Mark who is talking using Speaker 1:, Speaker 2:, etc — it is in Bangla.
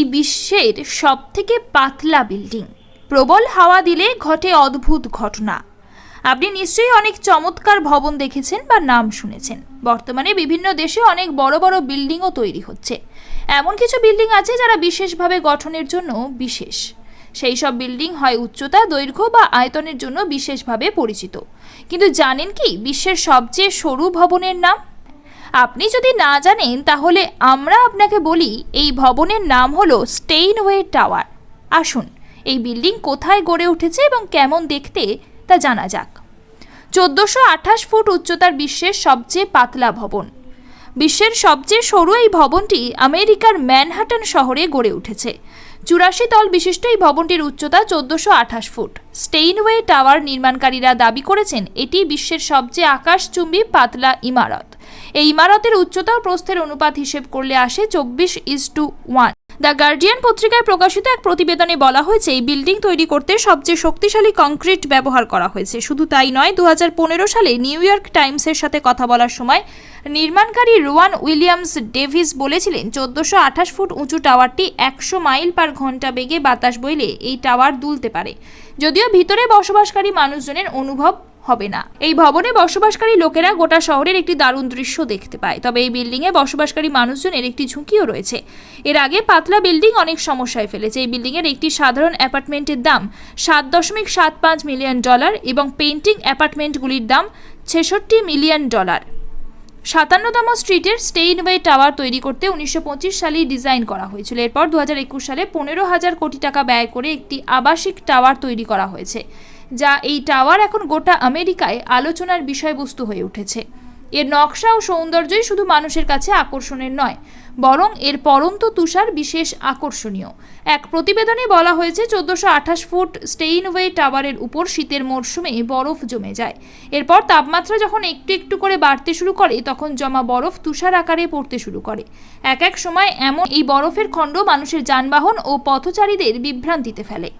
Speaker 1: এই বিশ্বের সবথেকে পাতলা বিল্ডিং। প্রবল হাওয়া দিলে ঘটে অদ্ভুত ঘটনা। আপনি নিশ্চয়ই অনেক চমৎকার ভবন দেখেছেন বা নাম শুনেছেন। বর্তমানে বিভিন্ন দেশে অনেক বড় বড় বিল্ডিংও তৈরি হচ্ছে। এমন কিছু বিল্ডিং আছে যারা বিশেষভাবে গঠনের জন্য বিশেষ। সেই সব বিল্ডিং হয় উচ্চতা, দৈর্ঘ্য বা আয়তনের জন্য বিশেষভাবে পরিচিত। কিন্তু জানেন কি, বিশ্বের সবচেয়ে সরু ভবনের নাম? আপনি যদি না জানেন, তাহলে আমরা আপনাকে বলি, এই ভবনের নাম হলো স্টেইনওয়ে টাওয়ার। আসুন, এই বিল্ডিং কোথায় গড়ে উঠেছে এবং কেমন দেখতে তা জানা যাক। চোদ্দোশো আঠাশ ফুট উচ্চতার বিশ্বের সবচেয়ে পাতলা ভবন। বিশ্বের সবচেয়ে সরু এই ভবনটি আমেরিকার ম্যানহাটন শহরে গড়ে উঠেছে। চুরাশি তল বিশিষ্ট এই ভবনটির উচ্চতা চোদ্দশো আঠাশ ফুট। স্টেইনওয়ে টাওয়ার নির্মাণকারীরা দাবি করেছেন, এটি বিশ্বের সবচেয়ে আকাশচুম্বী পাতলা ইমারত। এই ইমারতের উচ্চতা ও প্রস্থের অনুপাত হিসেব করলে আসে চব্বিশ is to one the Guardian পত্রিকায় প্রকাশিত এক প্রতিবেদনে বলা হয়েছে, এই বিল্ডিং তৈরি করতে সবচেয়ে শক্তিশালী কংক্রিট ব্যবহার করা হয়েছে। শুধু তাই নয় দু সালে নিউ ইয়র্ক টাইমসের সাথে কথা বলার সময় নির্মাণকারী রোয়ান উইলিয়ামস ডেভিস বলেছিলেন, চোদ্দশো আঠাশ ফুট উঁচু টাওয়ারটি একশো মাইল পার ঘণ্টা বেগে বাতাস বইলে এই টাওয়ার দুলতে পারে। যদিও ভিতরে বসবাসকারী মানুষজনের অনুভব হবে না। এই ভবনে বসবাসকারী লোকেরা গোটা শহরের একটি দারুণ দৃশ্য দেখতে পায়। তবে এই বিল্ডিংয়ে বসবাসকারী মানুষজনের একটি ঝুঁকিও রয়েছে। এর আগে পাতলা বিল্ডিং অনেক সমস্যায় ফেলেছে। এই বিল্ডিংয়ের একটি সাধারণ অ্যাপার্টমেন্টের দাম সাত দশমিক সাত পাঁচ মিলিয়ন ডলার এবং পেন্টিং অ্যাপার্টমেন্টগুলির দাম ছেষট্টি মিলিয়ন ডলার। সাতান্নতম স্ট্রিটের স্টেইনওয়ে টাওয়ার তৈরি করতে উনিশশো পঁচিশ সালেই ডিজাইন করা হয়েছিল। এরপর দু হাজার একুশ সালে পনেরো হাজার কোটি টাকা ব্যয় করে একটি আবাসিক টাওয়ার তৈরি করা হয়েছে। যা এই টাওয়ার এখন গোটা আমেরিকায় আলোচনার বিষয়বস্তু হয়ে উঠেছে। এর নকশা ও সৌন্দর্যই শুধু মানুষের কাছে আকর্ষণের নয়, বরং এর পরন্ত তুষার বিশেষ আকর্ষণীয়। এক প্রতিবেদনে বলা হয়েছে, চোদ্দশো আঠাশ ফুট স্টেইনওয়ে টাওয়ারের উপর শীতের মরশুমে বরফ জমে যায়। এরপর তাপমাত্রা যখন একটু একটু করে বাড়তে শুরু করে, তখন জমা বরফ তুষার আকারে পড়তে শুরু করে। এক এক সময় এমন এই বরফের খণ্ড মানুষের যানবাহন ও পথচারীদের বিভ্রান্তিতে ফেলে।